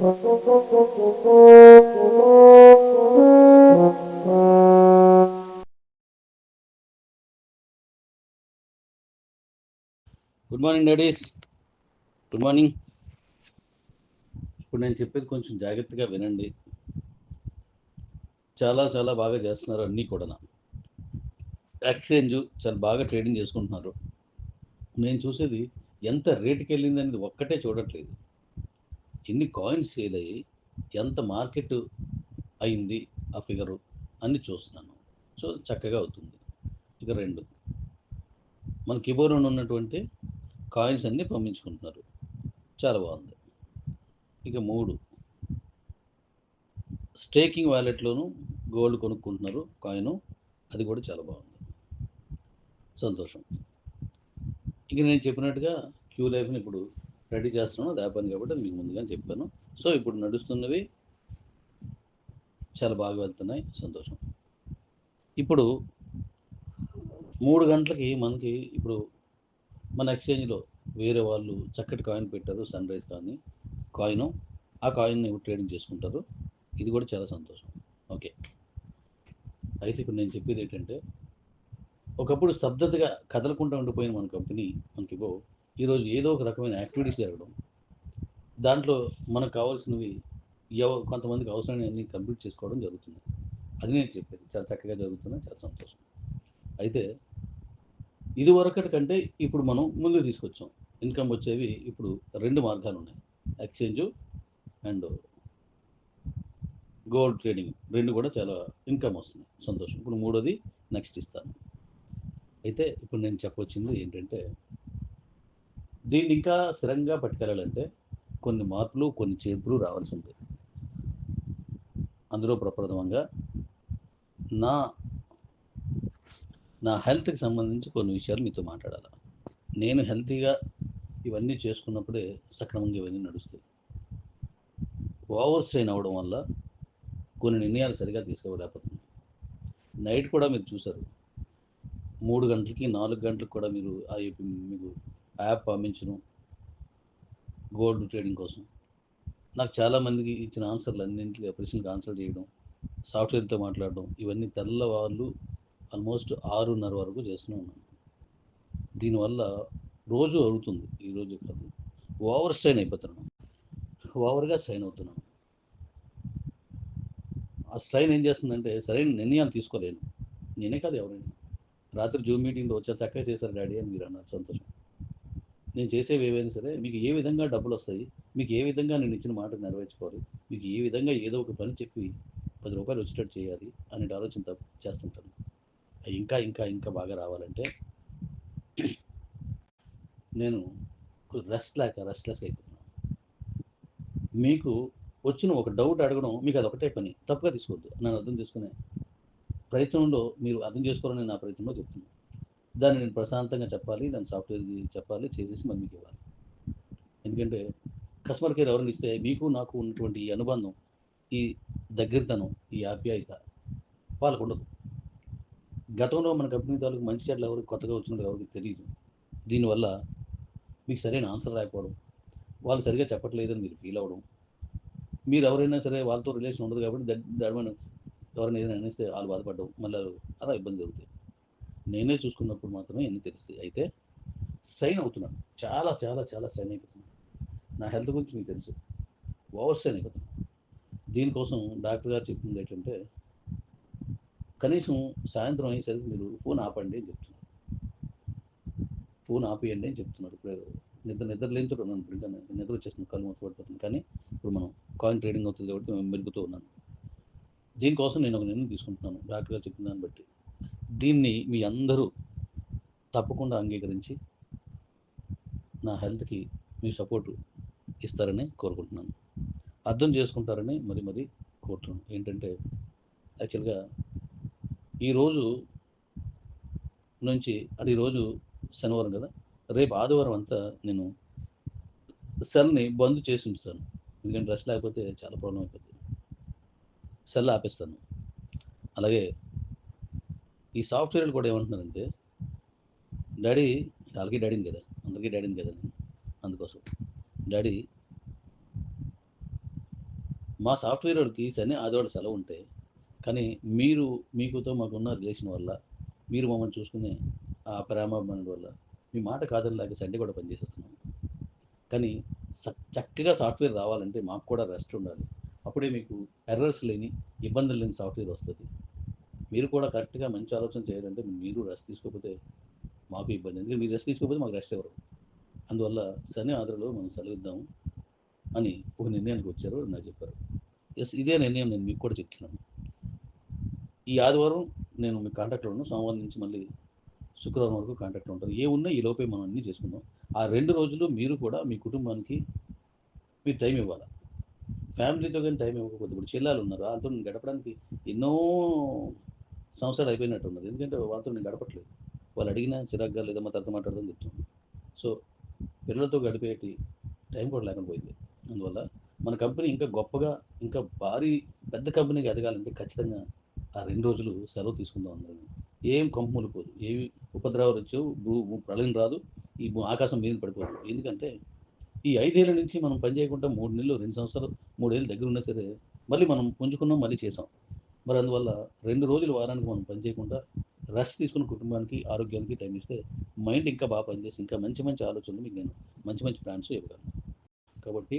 Good morning daddies good morning ఇప్పుడు నేను చెప్పేది కొంచెం జాగ్రత్తగా వినండి. చాలా చాలా బాగా చేస్తున్నారు అన్నీ కూడా ఎక్స్చేంజ్ చాలా బాగా ట్రేడింగ్ చేసుకుంటున్నారు. నేను చూసేది ఎంత రేటుకి వెళ్ళింది అనేది ఒక్కటే చూడట్లేదు. ఎన్ని కాయిన్స్ సేల్ అయ్యి ఎంత మార్కెట్ అయింది ఆ ఫిగరు అన్ని చూస్తున్నాను. సో చక్కగా అవుతుంది. ఇక రెండు. మన కిబోర్డ్ ఉన్నటువంటి కాయిన్స్ అన్నీ పంపించుకుంటున్నారు. చాలా బాగుంది. ఇక మూడు. స్టేకింగ్ వ్యాలెట్లోను గోల్డ్ కొనుక్కుంటున్నారు. కాయిన్ అది కూడా చాలా బాగుంది. సంతోషం. ఇక నేను చెప్పినట్టుగా క్యూ లైఫ్ని ఇప్పుడు రెడీ చేస్తున్నాను అది పని కాబట్టి మీకు ముందుగానే చెప్పాను. సో ఇప్పుడు నడుస్తున్నవి చాలా బాగా వెళ్తున్నాయి. సంతోషం. ఇప్పుడు మూడు గంటలకి మనకి ఇప్పుడు మన ఎక్స్చేంజ్లో వేరే వాళ్ళు చక్కటి కాయిన్ పెట్టారు సన్ రైజ్ కానీ కాయిన్. ఆ కాయిన్ని ట్రేడింగ్ చేసుకుంటారు. ఇది కూడా చాలా సంతోషం. ఓకే. అయితే ఇప్పుడు నేను చెప్పేది ఏంటంటే ఒకప్పుడు స్తబ్దతగా కదలకుండా ఉండిపోయిన మన కంపెనీ మనకి ఈరోజు ఏదో ఒక రకమైన యాక్టివిటీస్ జరగడం. దాంట్లో మనకు కావాల్సినవి ఎవ కొంతమందికి అవసరమైనవి కంప్లీట్ చేసుకోవడం జరుగుతుంది. అది నేను చెప్పేది. చాలా చక్కగా జరుగుతున్నాయి చాలా సంతోషం. అయితే ఇది వరకటి కంటే ఇప్పుడు మనం ముందుకు తీసుకొచ్చాం. ఇన్కమ్ వచ్చేవి ఇప్పుడు రెండు మార్గాలు ఉన్నాయి. Exchange and gold trading. రెండు కూడా చాలా ఇన్కమ్ వస్తుంది సంతోషం. ఇప్పుడు మూడోది నెక్స్ట్ ఇస్తాను. అయితే ఇప్పుడు నేను చెప్పొచ్చింది ఏంటంటే దీన్ని ఇంకా స్థిరంగా పట్టుకెళ్ళాలంటే కొన్ని మార్పులు కొన్ని చేర్పులు రావాల్సి ఉంటుంది. అందులో ప్రప్రథమంగా నా నా హెల్త్కి సంబంధించి కొన్ని విషయాలు మీతో మాట్లాడాలి. నేను హెల్తీగా ఇవన్నీ చేసుకున్నప్పుడే సక్రమంగా ఇవన్నీ నడుస్తాయి. ఓవర్ స్ట్రెయిన్ అవ్వడం వల్ల కొన్ని నిర్ణయాలు సరిగా తీసుకోలేకపోతుంది నైట్ కూడా మీరు చూసారు మూడు గంటలకి నాలుగు గంటలకు కూడా మీరు ఆ మీకు యాప్ పంపించను గోల్డ్ ట్రేడింగ్ కోసం. నాకు చాలామందికి ఇచ్చిన ఆన్సర్లు అన్నింటికి ప్రశ్నలకు ఆన్సర్ చేయడం సాఫ్ట్వేర్తో మాట్లాడడం ఇవన్నీ తెల్లవాళ్ళు ఆల్మోస్ట్ ఆరున్నర వరకు చేస్తూనే ఉన్నాను. దీనివల్ల రోజు అవుతుంది ఈరోజు కాదు ఓవర్ స్ట్రైన్ అయిపోతున్నాను. ఓవర్గా స్ట్రైన్ అవుతున్నాను. ఆ స్ట్రైన్ ఏం చేస్తుందంటే సరైన నిర్ణయాలు తీసుకోలేను. నేనే కాదు ఎవరైనా. రాత్రి జూమ్ మీటింగ్లో వచ్చా చక్కగా చేశారు డాడీ అని మీరు అన్నారు సంతోషం. నేను చేసేవి ఏవైనా సరే మీకు ఏ విధంగా డబ్బులు వస్తాయి మీకు ఏ విధంగా నేను ఇచ్చిన మాట నెరవేర్చుకోవాలి మీకు ఏ విధంగా ఏదో ఒక పని చెప్పి పది రూపాయలు వచ్చేటట్టు చేయాలి అనే ఆలోచన చేస్తుంటాను. అవి ఇంకా ఇంకా ఇంకా బాగా రావాలంటే నేను రెస్ట్ లేక రెస్ట్లెస్ అయిపోతున్నాను. మీకు వచ్చిన ఒక డౌట్ అడగడం మీకు అది ఒకటే పని తప్పుగా తీసుకోవద్దు. నన్ను అర్థం చేసుకునే ప్రయత్నంలో మీరు అర్థం చేసుకోవాలని నా ప్రయత్నంలో చెప్తున్నాను. దాన్ని నేను ప్రశాంతంగా చెప్పాలి దాని సాఫ్ట్వేర్ చెప్పాలి చేసేసి మరి మీకు ఇవ్వాలి. ఎందుకంటే కస్టమర్ కేర్ ఎవరిని ఇస్తే మీకు నాకు ఉన్నటువంటి ఈ అనుబంధం ఈ దగ్గరతనం ఈ ఆప్యాయత వాళ్ళకు ఉండదు. గతంలో మన కంపెనీ తాలూకు మంచి చెడ్లు ఎవరికి కొత్తగా వచ్చినట్టు ఎవరికి తెలియదు దీనివల్ల మీకు సరైన ఆన్సర్ రాకపోవడం వాళ్ళు సరిగా చెప్పట్లేదని మీరు ఫీల్ అవ్వడం మీరు ఎవరైనా సరే వాళ్ళతో రిలేషన్ ఉండదు కాబట్టి దడమని ఎవరైనా ఏదైనా అనేస్తే వాళ్ళు బాధపడడం మళ్ళీ అలా ఇబ్బంది జరుగుతాయి. నేనే చూసుకున్నప్పుడు మాత్రమే ఎన్ని తెలుస్తాయి. అయితే సైన్ అవుతున్నాను. చాలా చాలా చాలా సైన్ అయిపోతున్నాను. నా హెల్త్ గురించి మీకు తెలుసు. ఓవర్ సైన్ అయిపోతున్నాను. దీనికోసం డాక్టర్ గారు చెప్పింది ఏంటంటే కనీసం సాయంత్రం అయ్యేసరికి మీరు ఫోన్ ఆపండి అని చెప్తున్నారు. ఫోన్ ఆపేయండి అని చెప్తున్నారు. ఇప్పుడు నిద్ర నిద్ర లేనితో ఉన్నాను ఇప్పుడు ఇంకా నిద్ర వచ్చేస్తుంది కళ్ళు మూసపడిపోతుంది కానీ ఇప్పుడు మనం కాయిన్ ట్రేడింగ్ అవుతుంది కాబట్టి మేము మెరుగుతూ ఉన్నాను. దీనికోసం నేను ఒక నిర్ణయం తీసుకుంటున్నాను. డాక్టర్ గారు చెప్పిన దాన్ని బట్టి. దీన్ని మీ అందరూ తప్పకుండా అంగీకరించి నా హెల్త్కి మీ సపోర్టు ఇస్తారని కోరుకుంటున్నాను. అర్థం చేసుకుంటారని మరి మరి కోరుతున్నాను. ఏంటంటే యాక్చువల్గా ఈరోజు నుంచి అంటే ఈరోజు శనివారం కదా రేపు ఆదివారం అంతా నేను సెల్ని బంద్ చేసి ఉంచుతాను. ఎందుకంటే రెస్ట్ లేకపోతే చాలా ప్రాబ్లం అయిపోతుంది సెల్ ఆపేస్తాను. అలాగే ఈ సాఫ్ట్వేర్లు కూడా ఏమంటున్నారంటే డాడీ వాళ్ళకి డాడీని కదా అందరికీ డాడీని కదా అందుకోసం. డాడీ మా సాఫ్ట్వేర్ వాడికి శని ఆదివాడు సెలవు ఉంటే కానీ మీరు మీకుతో మాకున్న రిలేషన్ వల్ల మీరు మమ్మల్ని చూసుకునే ఆ ప్రేమాభిమానుల వల్ల మీ మాట కాదని లేక సండే కూడా పనిచేసేస్తున్నాం కానీ స- చక్కగా సాఫ్ట్వేర్ రావాలంటే మాకు కూడా రెస్ట్ ఉండాలి. అప్పుడే మీకు ఎర్రర్స్ లేని ఇబ్బందులు లేని సాఫ్ట్వేర్ వస్తుంది. మీరు కూడా కరెక్ట్గా మంచి ఆలోచన చేయాలంటే మీరు రెస్ట్ తీసుకోకపోతే మాకు ఇబ్బంది. ఎందుకంటే మీరు రెస్ట్ తీసుకోకపోతే మాకు రెస్ట్ ఎవరు? అందువల్ల శని ఆదరలో మనం సెలవిద్దాం అని ఒక నిర్ణయానికి వచ్చారు నాకు చెప్పారు. ఎస్ ఇదే నిర్ణయం నేను మీకు కూడా చెప్తున్నాను. ఈ ఆదివారం నేను మీ కాంటాక్ట్లో ఉన్నాను సోమవారం నుంచి మళ్ళీ శుక్రవారం వరకు కాంటాక్ట్లో ఉంటాను. ఏ ఉన్నా ఈ లోపే మనం అన్నీ చేసుకుందాం. ఆ రెండు రోజులు మీరు కూడా మీ కుటుంబానికి మీరు టైం ఇవ్వాలి? ఫ్యామిలీతో కానీ టైం ఇవ్వకపోతే ఇప్పుడు చెల్లెలు ఉన్నారు. వాళ్ళతో గడపడానికి ఎన్నో సంవత్సరాలు అయిపోయినట్టు ఉన్నది ఎందుకంటే వాళ్ళతో నేను గడపట్లేదు. వాళ్ళు అడిగినా చిరాగ్గా లేదా మా తర్వాత మాట్లాడదని చెప్తున్నాను సో పిల్లలతో గడిపేటి టైం కూడా లేకుండా పోయింది. అందువల్ల మన కంపెనీ ఇంకా గొప్పగా ఇంకా భారీ పెద్ద కంపెనీకి ఎదగాలంటే ఖచ్చితంగా ఆ రెండు రోజులు సెలవు తీసుకుందాం అందరం ఏం కంపములు పోదు. ఏమి ఉపద్రవాలు వచ్చావు భూ భూ- ప్రళయం రాదు. ఈ ఆకాశం మీద పడిపోదు. ఎందుకంటే ఈ ఐదేళ్ళ నుంచి మనం పని చేయకుండా మూడు నెలలు రెండు సంవత్సరాలు మూడేళ్ళు దగ్గర ఉన్నా సరే మళ్ళీ మనం పుంజుకున్నాం మళ్ళీ చేసాం. మరి అందువల్ల రెండు రోజులు వారానికి మనం పని చేయకుండా రెస్ట్ తీసుకున్న కుటుంబానికి ఆరోగ్యానికి టైం ఇస్తే మైండ్ ఇంకా బాగా పనిచేసి ఇంకా మంచి మంచి ఆలోచనలు మీకు నేను మంచి మంచి ప్లాన్స్ ఇవ్వగలను కాబట్టి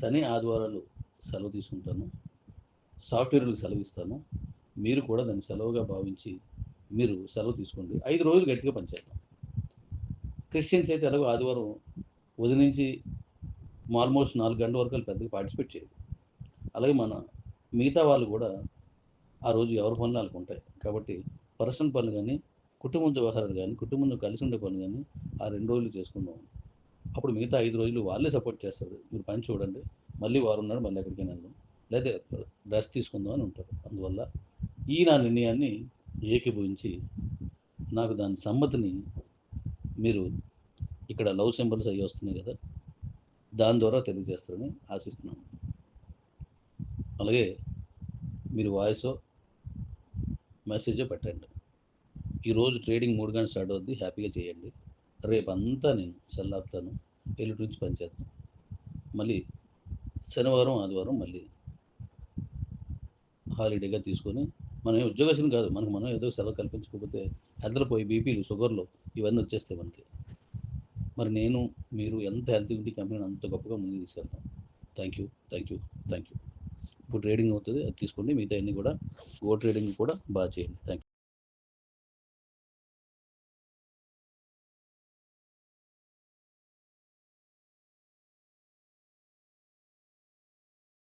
శని ఆదివారాలు సెలవు తీసుకుంటాను. సాఫ్ట్వేర్లకు సెలవు ఇస్తాను. మీరు కూడా దాన్ని సెలవుగా భావించి మీరు సెలవు తీసుకోండి. ఐదు రోజులు గట్టిగా పనిచేద్దాం క్రిస్టియన్స్ అయితే ఎలాగో ఆదివారం ఉదయం నుంచి ఆల్మోస్ట్ నాలుగు గంటల వరకు పెద్దగా పార్టిసిపేట్ చేయదు అలాగే మన మిగతా వాళ్ళు కూడా ఆ రోజు ఎవరి పనులు వాళ్ళకు ఉంటాయి. కాబట్టి పర్సనల్ పనులు కానీ కుటుంబంతో వ్యవహారాలు కానీ కుటుంబంతో కలిసి ఉండే పనులు కానీ ఆ రెండు రోజులు చేసుకుందాం. అప్పుడు మిగతా ఐదు రోజులు వాళ్ళే సపోర్ట్ చేస్తారు. మీరు పని చూడండి. మళ్ళీ వారు ఉన్నారు మళ్ళీ ఎక్కడికైనా వెళ్దాం. లేదా డ్రెస్ తీసుకుందాం అని ఉంటారు. అందువల్ల ఈ నా నిర్ణయాన్ని ఏకీభవించి నాకు దాని సమ్మతిని మీరు ఇక్కడ లవ్ సింబల్స్ అయ్యి వస్తున్నాయి కదా దాని ద్వారా తెలియజేస్తారని ఆశిస్తున్నాను. అలాగే మీరు వాయిస్ మెసేజ్ పెట్టండి. ఈరోజు ట్రేడింగ్ మూడు గంటలు స్టార్ట్ అవుద్ది హ్యాపీగా చేయండి. రేపు అంతా నేను సెల్ ఆపుతాను ఎల్లుటి నుంచి పనిచేస్తాను మళ్ళీ శనివారం ఆదివారం మళ్ళీ హాలిడేగా తీసుకొని మనం ఏ ఉద్యోగస్తులు కాదు మనకు మనం ఏదో సెలవు కల్పించకపోతే హెల్త్పోయి బీపీలు షుగర్లు ఇవన్నీ వచ్చేస్తాయి మనకి. మరి నేను మీరు ఎంత హెల్తీ ఉంటే కంపెనీని అంత గొప్పగా ముందుకు తీసుకెళ్తాం. Thank you thank you thank you ఇప్పుడు ట్రేడింగ్ అవుతుంది అది తీసుకోండి. మిగతా అన్ని కూడా గో ట్రేడింగ్ కూడా బాగా చేయండి. Thank you